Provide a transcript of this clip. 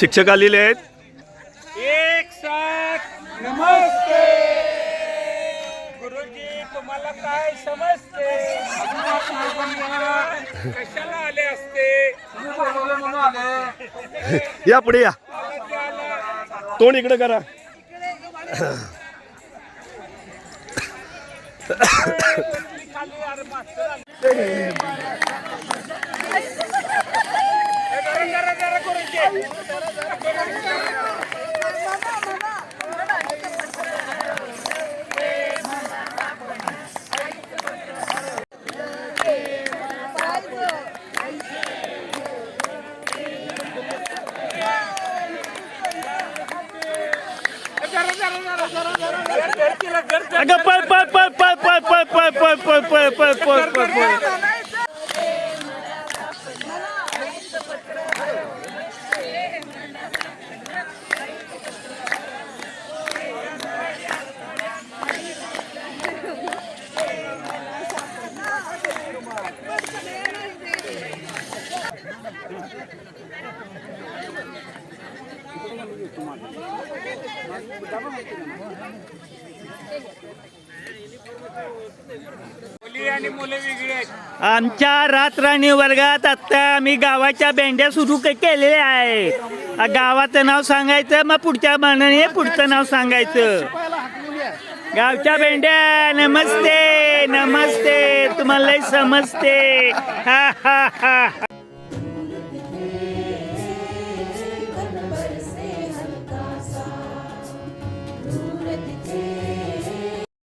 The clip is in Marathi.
शिक्षक आलेले आहेत. एक साथ नमस्ते. गुरुजी तुम्हाला काय समजते? कशाला आले असते? या पुढे या. तोंड इकडे करा. अगं पळ पळ पळ पळ पळ पळ पळ पळ पळ पळ पळ पळ पळ पळ आमच्या रातराणी वर्गात आत्ता आम्ही गावाच्या बेंड्या सुरू केलेल्या आहे गावाचं नाव सांगायचं मग पुढच्या मानाने पुढचं नाव सांगायचं. गावच्या बेंड्या नमस्ते नमस्ते तुम्हाला समजते. हा हा हा.